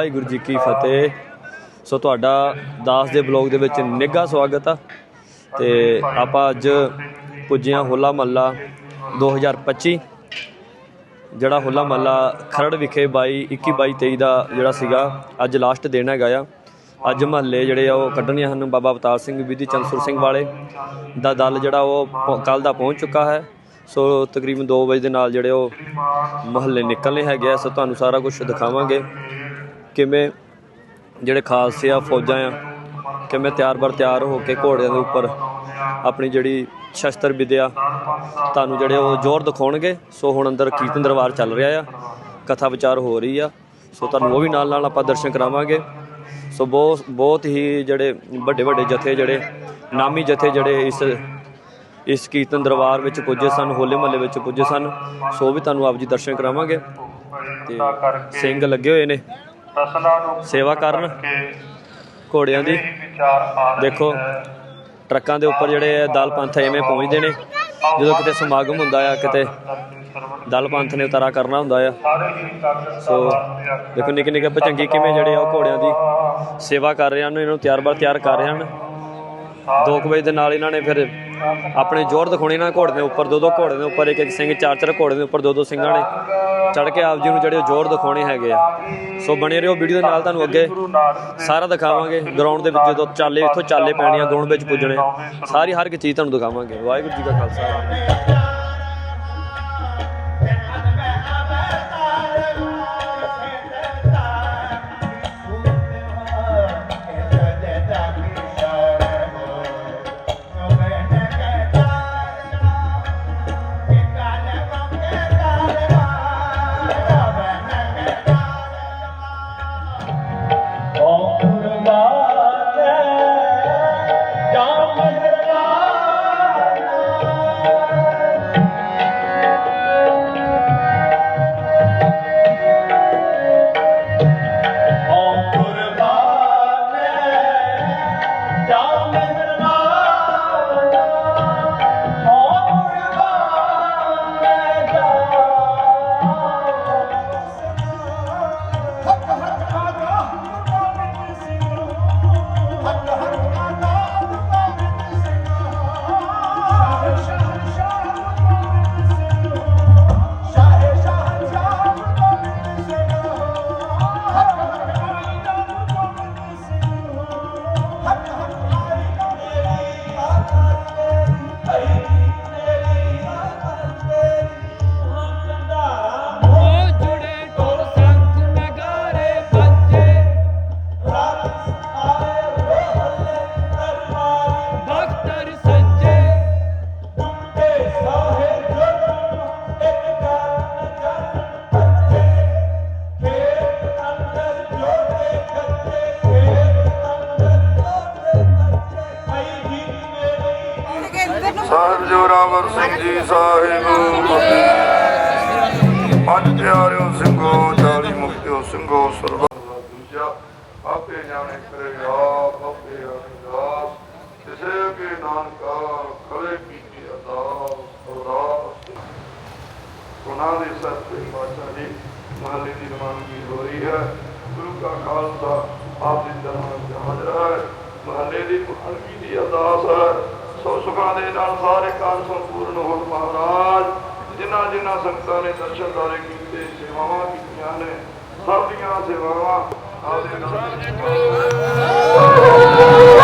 ਵਾਹਿਗੁਰੂ ਜੀ ਕੀ ਫਤਿਹ। ਸੋ ਤੁਹਾਡਾ ਦਾਸ ਦੇ ਬਲੌਗ ਦੇ ਵਿੱਚ ਨਿੱਘਾ ਸਵਾਗਤ ਆ। ਤੇ ਆਪਾਂ ਅੱਜ ਪੁੱਜਿਆ ਹੋਲਾ ਮਹੱਲਾ 2025 ਜਿਹੜਾ ਹੋਲਾ ਮਹੱਲਾ ਖਰੜ ਵਿਖੇ 22 21 22 23 ਦਾ ਜਿਹੜਾ ਸੀਗਾ, ਅੱਜ ਲਾਸਟ ਦਿਨ ਹੈਗਾ ਆ। ਅੱਜ ਮਹੱਲੇ ਜਿਹੜੇ ਆ ਉਹ ਕੱਢਣੇ ਹਨ ਬਾਬਾ ਅਵਤਾਰ ਸਿੰਘ ਵਿਧੀ ਚੰਦਸੁਰ ਸਿੰਘ ਵਾਲੇ ਦਾ ਦਲ ਜਿਹੜਾ ਉਹ ਕੱਲ ਦਾ ਪਹੁੰਚ ਚੁੱਕਾ ਹੈ। ਸੋ ਤਕਰੀਬਨ 2 ਵਜੇ ਦੇ ਨਾਲ ਜਿਹੜੇ ਉਹ ਮਹੱਲੇ ਨਿਕਲਨੇ ਹੈਗੇ ਆ, ਸੋ ਤੁਹਾਨੂੰ ਸਾਰਾ ਕੁਝ ਦਿਖਾਵਾਂਗੇ। ਕਿਵੇਂ ਜਿਹੜੇ ਖਾਲਸੇ ਆ, ਫੌਜਾਂ ਆ, ਕਿਵੇਂ ਤਿਆਰ ਬਰ ਤਿਆਰ ਹੋ ਕੇ ਘੋੜਿਆਂ ਦੇ ਉੱਪਰ ਆਪਣੀ ਜਿਹੜੀ ਸ਼ਸਤਰ ਵਿਦਿਆ ਤੁਹਾਨੂੰ ਜਿਹੜੇ ਉਹ ਜ਼ੋਰ ਦਿਖਾਉਣਗੇ, ਸੋ ਹੁਣ ਅੰਦਰ ਕੀਰਤਨ ਦਰਬਾਰ ਚੱਲ ਰਿਹਾ ਆ, ਕਥਾ ਵਿਚਾਰ ਹੋ ਰਹੀ ਆ, ਸੋ ਤੁਹਾਨੂੰ ਉਹ ਵੀ ਨਾਲ ਨਾਲ ਆਪਾਂ ਦਰਸ਼ਨ ਕਰਾਵਾਂਗੇ। ਸੋ ਬਹੁਤ ਬਹੁਤ ਹੀ ਜਿਹੜੇ ਵੱਡੇ ਵੱਡੇ ਜਥੇ ਜਿਹੜੇ, ਨਾਮੀ ਜਥੇ ਜਿਹੜੇ ਇਸ ਇਸ ਕੀਰਤਨ ਦਰਬਾਰ ਵਿੱਚ ਪੁੱਜੇ ਸਨ, ਹੋਲੇ ਮਹੱਲੇ ਵਿੱਚ ਪੁੱਜੇ ਸਨ, ਸੋ ਉਹ ਵੀ ਤੁਹਾਨੂੰ ਆਪ ਜੀ ਦਰਸ਼ਨ ਕਰਾਵਾਂਗੇ। ਤੇ ਸਿੰਘ ਲੱਗੇ ਹੋਏ ਨੇ। ਸੇਵਾ ਕਰਨ ਘੋੜਿਆਂ ਦੀ। ਦੇਖੋ ਟਰੱਕਾਂ ਦੇ ਉੱਪਰ ਜਿਹੜੇ ਦਲ ਪੰਥ ਐਵੇਂ ਪਹੁੰਚਦੇ ਨੇ ਜਦੋਂ ਕਿਤੇ ਸਮਾਗਮ ਹੁੰਦਾ ਆ ਕਿਤੇ ਦਲ ਪੰਥ ਨੇ ਉਤਾਰਾ ਕਰਨਾ ਹੁੰਦਾ ਆ। ਸੋ ਦੇਖੋ ਨਿੱਕੇ ਨਿੱਕੇ ਭਚੰਗੀ ਕਿਵੇਂ ਜਿਹੜੇ ਆ ਉਹ ਘੋੜਿਆਂ ਦੀ ਸੇਵਾ ਕਰ ਰਹੇ ਹਨ ਇਹਨਾਂ ਨੂੰ ਤਿਆਰ ਬਰ ਤਿਆਰ ਕਰ ਰਹੇ ਹਨ। 2 ਵਜੇ ਦੇ ਨਾਲ ਇਹਨਾਂ ਨੇ ਫਿਰ ਆਪਣੇ ਜ਼ੋਰ ਦਿਖਾਉਣੇ ਇਹਨਾਂ ਘੋੜੇ ਦੇ ਉੱਪਰ ਦੋ ਦੋ ਘੋੜੇ ਦੇ ਉੱਪਰ ਇੱਕ ਇੱਕ ਸਿੰਘ ਚਾਰ ਚਾਰ ਘੋੜੇ ਦੇ ਉੱਪਰ ਦੋ ਦੋ ਸਿੰਘਾਂ ਨੇ। ਚੜ ਕੇ ਆਪ ਜੀ ਨੂੰ ਜਿਹੜੇ ਉਹ ਜ਼ੋਰ ਦਿਖਾਉਣੇ ਹੈਗੇ ਆ। ਸੋ ਬਣੇ ਰਹੋ ਵੀਡੀਓ ਦੇ ਨਾਲ ਤੁਹਾਨੂੰ ਅੱਗੇ। ਸਾਰਾ ਦਿਖਾਵਾਂਗੇ। ਗਰਾਊਂਡ ਦੇ ਵਿੱਚ ਜਦੋਂ ਚਾਲੇ, ਇੱਥੋਂ ਚਾਲੇ ਪੈਣੀਆਂ ਗਰਾਊਂਡ ਵਿੱਚ ਪੁੱਜਣੇ ਸਾਰੀ ਹਰ ਇੱਕ ਚੀਜ਼ ਤੁਹਾਨੂੰ ਦਿਖਾਵਾਂਗੇ। ਵਾਹਿਗੁਰੂ ਜੀ ਕਾ ਖਾਲਸਾ। ਸਿੰਘ ਜੀ ਸਾਹਿਬ ਪੰਜ ਪਿਆਰਿਓ ਸਿੰਘੋ ਚਾਲੀ ਮੁਕਤਿਓ ਸਿੰਘੋ ਸਰਬਤ ਦਾ ਦੂਜਾ ਆਪੇ ਜਾਣੇ ਕਰੇ ਆਪ ਆਪੇ ਅਰਦਾਸ ਕਿਸੇ ਕੇ ਨਾਨਕਾ ਖਲੇ ਕੀਤੀ ਅਰਦਾਸ ਅਰਦਾਸ ਉਹਨਾਂ ਦੇ ਸਤਿ ਪਾਤਸ਼ਾਹ ਜੀ ਮਹੱਲੇ ਦੀ ਰਵਾਨਗੀ ਹੋ ਰਹੀ ਹੈ ਗੁਰੂ ਕਾ ਖਾਲਸਾ ਆਪ ਦੀ ਦਰਬਾਰ ਵਿੱਚ ਹਾਜ਼ਰ ਹੈ ਮਹੱਲੇ ਦੀ ਰਵਾਨਗੀ ਦੀ ਅਰਦਾਸ ਹੈ ਸੋ ਸੁਖਾਂ ਦੇ ਨਾਲ ਸਾਰੇ ਕਾਜ ਸੰਪੂਰਨ ਹੋਣ ਮਹਾਰਾਜ ਜਿਨ੍ਹਾਂ ਜਿਨ੍ਹਾਂ ਸੰਗਤਾਂ ਨੇ ਦਰਸ਼ਨ ਦਾਰੇ ਕੀਤੇ ਸੇਵਾਵਾਂ ਕੀਤੀਆਂ ਨੇ ਸਭ ਦੀਆਂ ਸੇਵਾਵਾਂ ਆਪਦੇ ਨਾਲ ਰਾਤ ਨੂੰ ਖਾਦਾ ਸੰਗ ਸਭੀ ਕੋ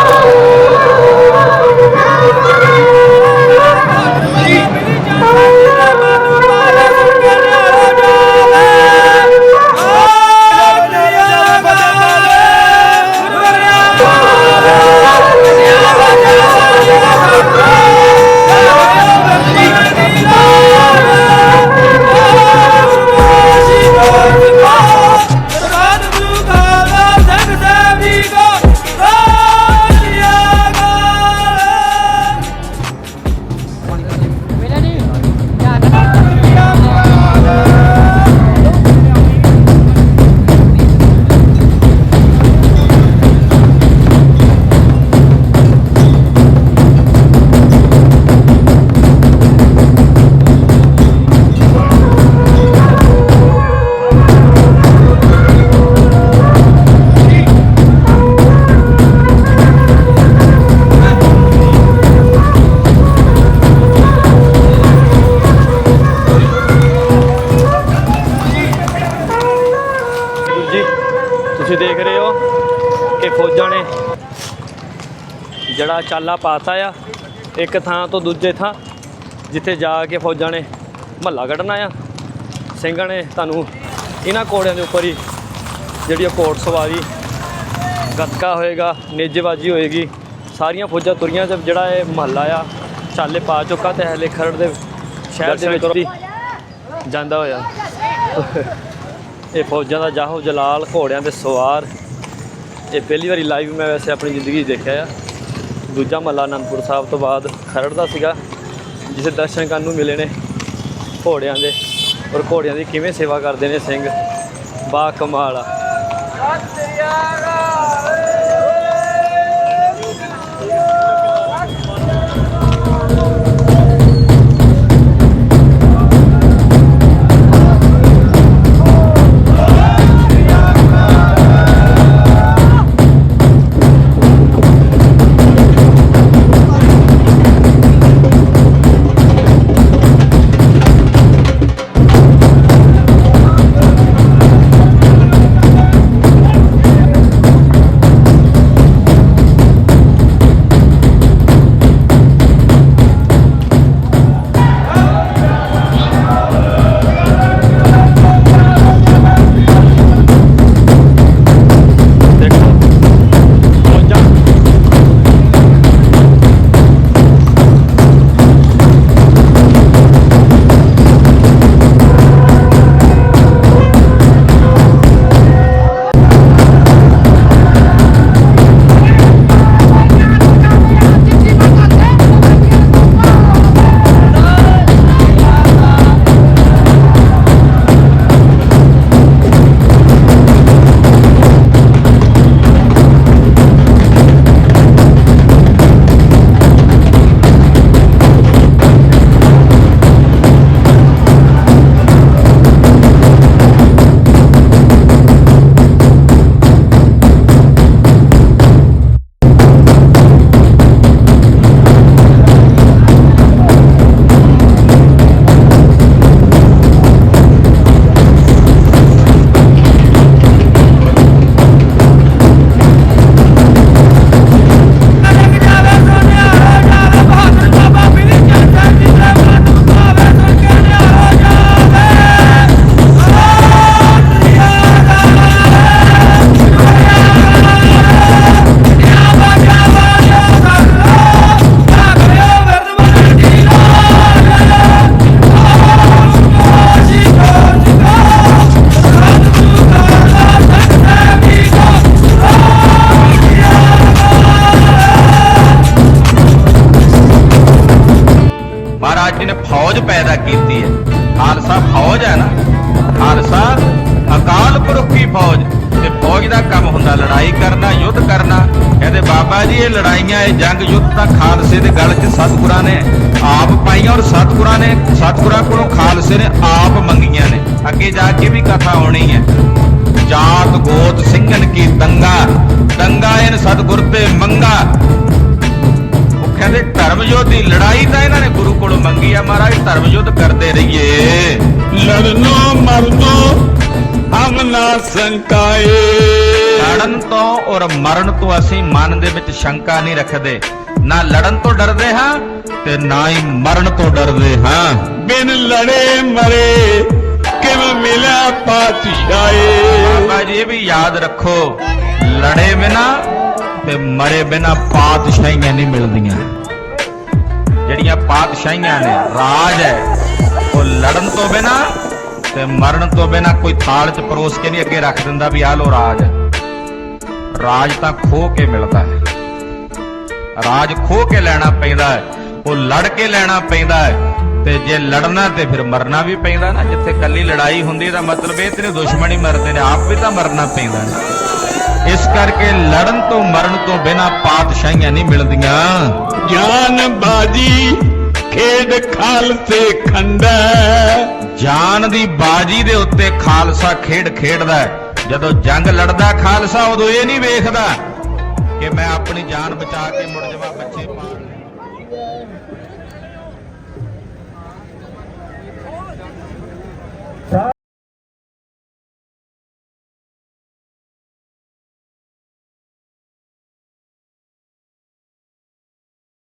ਤੁਸੀਂ ਦੇਖ ਰਹੇ ਹੋ ਕਿ ਫੌਜਾਂ ਨੇ ਜਿਹੜਾ ਚਾਲਾ ਪਾਤਾ ਆ ਇੱਕ ਥਾਂ ਤੋਂ ਦੂਜੇ ਥਾਂ ਜਿੱਥੇ ਜਾ ਕੇ ਫੌਜਾਂ ਨੇ ਮਹੱਲਾ ਕੱਢਣਾ ਆ। ਸਿੰਘਾਂ ਨੇ ਤੁਹਾਨੂੰ ਇਹਨਾਂ ਘੋੜਿਆਂ ਦੇ ਉੱਪਰ ਹੀ ਜਿਹੜੀ ਘੋੜ ਸਵਾਰੀ ਗੱਤਕਾ ਹੋਏਗਾ ਨੇਜੇਬਾਜ਼ੀ ਹੋਏਗੀ ਸਾਰੀਆਂ ਫੌਜਾਂ ਤੁਰੀਆਂ ਤੇ ਜਿਹੜਾ ਇਹ ਮਹੱਲਾ ਆ ਚਾਲੇ ਪਾ ਚੁੱਕਾ ਤੇ ਹਲੇ ਖਰੜ ਦੇ ਸ਼ਹਿਰ ਦੇ ਵਿੱਚ ਜਾਂਦਾ ਹੋਇਆ। ਇਹ ਫੌਜਾਂ ਦਾ ਜਾਹੋ ਜਲਾਲ, ਘੋੜਿਆਂ ਦੇ ਸਵਾਰ। ਇਹ ਪਹਿਲੀ ਵਾਰੀ ਲਾਈਵ ਮੈਂ ਵੈਸੇ ਆਪਣੀ ਜ਼ਿੰਦਗੀ 'ਚ ਦੇਖਿਆ ਆ। ਦੂਜਾ ਮਹੱਲਾ ਅਨੰਦਪੁਰ ਸਾਹਿਬ ਤੋਂ ਬਾਅਦ ਖਰੜ ਦਾ ਸੀਗਾ ਜਿਸੇ ਦਰਸ਼ਨ ਕਰਨ ਨੂੰ ਮਿਲੇ ਨੇ ਘੋੜਿਆਂ ਦੇ। ਔਰ ਘੋੜਿਆਂ ਦੀ ਕਿਵੇਂ ਸੇਵਾ ਕਰਦੇ ਨੇ ਸਿੰਘ? ਬਾ ਕਮਾਲ ਆ। ਪੈਦਾ ਕੀਤੀ ਹੈ। ਖਾਲਸਾ ਫੌਜ ਹੈ ਖਾਲਸਾ ਅਕਾਲ ਪੁਰਖ ਦੀ ਫੌਜ। ਤੇ ਫੌਜ ਦਾ ਕੰਮ ਹੁੰਦਾ ਲੜਾਈ ਕਰਨਾ, ਯੁੱਧ ਕਰਨਾ। ਕਹਿੰਦੇ ਬਾਬਾ ਜੀ, ਇਹ ਲੜਾਈਆਂ, ਇਹ ਜੰਗ ਯੁੱਧ ਤਾਂ ਖਾਲਸੇ ਦੇ ਗਲ 'ਚ ਸਤਿਗੁਰਾਂ ਨੇ ਆਪ ਪਾਈਆਂ ਔਰ ਸਤਿਗੁਰਾਂ ਨੇ, ਸਤਿਗੁਰਾਂ ਕੋਲੋਂ ਖਾਲਸੇ ਨੇ ਆਪ ਮੰਗੀਆਂ ਨੇ। ਅੱਗੇ ਜਾ ਕੇ ਵੀ ਕਥਾ ਹੋਣੀ ਹੈ। ਜਾਤ ਗੋਤ ਸਿੰਘਨ ਕੀ ਦੰਗਾ? ਦੰਗਾ ਇਹਨ ਸਤਿਗੁਰ ਤੇ ਮੰਗਾ। ਦੀ ਲੜਾਈ ਤਾਂ ਇਹਨਾਂ ਨੇ ਗੁਰੂ ਕੋਲੋਂ ਮੰਗੀ ਆ। ਮਹਾਰਾਜ ਧਰਮ ਯੁੱਧ ਕਰਦੇ ਰਹੀਏ। ਲੜਨੋ ਮਰਨੋ ਹਮ ਨਾ ਸੰਕਾਏ। ਲੜਨ ਤੋਂ ਔਰ ਮਰਨ ਤੋਂ ਅਸੀਂ ਮਨ ਦੇ ਵਿੱਚ ਸ਼ੰਕਾ ਨਹੀਂ ਰੱਖਦੇ। ਨਾ ਲੜਨ ਤੋਂ ਡਰਦੇ ਹਾਂ ਤੇ ਨਾ ਹੀ ਮਰਨ ਤੋਂ ਡਰਦੇ ਹਾਂ। ਬਿਨ ਲੜੇ ਮਰੇ ਕਿਵੇਂ ਮਿਲਿਆ ਪਾਤਸ਼ਾਹੇ। ਬਾਬਾ ਜੀ ਵੀ ਯਾਦ ਰੱਖੋ। ਲੜੇ ਬਿਨਾ ਤੇ ਮਰੇ ਬਿਨਾ ਪਾਤਸ਼ਾਹੀਆਂ ਨਹੀਂ ਮਿਲਦੀਆਂ। ਜਿਹੜੀਆਂ ਪਾਤਸ਼ਾਹੀਆਂ ਨੇ, ਰਾਜ ਹੈ, ਉਹ ਲੜਨ ਤੋਂ ਬਿਨਾ ਤੇ ਮਰਨ ਤੋਂ ਬਿਨਾ ਕੋਈ ਥਾਲ 'ਚ ਪਰੋਸ ਕੇ ਨਹੀਂ ਅੱਗੇ ਰੱਖ ਦਿੰਦਾ ਵੀ ਆਹ ਲੋ ਰਾਜ। ਰਾਜ ਤਾਂ ਖੋ ਕੇ ਮਿਲਦਾ ਹੈ। ਰਾਜ ਖੋ ਕੇ ਲੈਣਾ ਪੈਂਦਾ ਹੈ, ਉਹ ਲੜ ਕੇ ਲੈਣਾ ਪੈਂਦਾ ਹੈ ਤੇ ਜੇ ਲੜਨਾ ਤੇ ਫਿਰ ਮਰਨਾ ਵੀ ਪੈਂਦਾ ਨਾ, ਜਿੱਥੇ ਕੱਲੀ ਲੜਾਈ ਹੁੰਦੀ ਤਾਂ ਮਤਲਬ ਇਹ ਤੇ ਨਹੀਂ, ਦੁਸ਼ਮਣੀ ਮਰਦੇ ਨੇ, ਆਪ ਵੀ ਤਾਂ ਮਰਨਾ ਪੈਂਦਾ ਨਾ ਇਸ ਕਰਕੇ ਲੜਨ ਤੋਂ ਮਰਨ ਤੋਂ ਬਿਨਾ ਪਾਤਸ਼ਾਹੀਆਂ ਨਹੀਂ ਮਿਲਦੀਆਂ। ਜਾਨ ਬਾਜੀ ਖੇਡ ਖਾਲਸੇ ਖੰਡਾ। ਜਾਨ ਦੀ ਬਾਜੀ ਦੇ ਉੱਤੇ ਖਾਲਸਾ ਖੇਡ ਖੇਡਦਾ ਹੈ। ਜਦੋਂ ਜੰਗ ਲੜਦਾ ਖਾਲਸਾ ਉਦੋਂ ਇਹ ਨਹੀਂ ਵੇਖਦਾ ਕਿ ਮੈਂ ਆਪਣੀ ਜਾਨ ਬਚਾ ਕੇ ਮੁੜ ਜਾਵਾਂ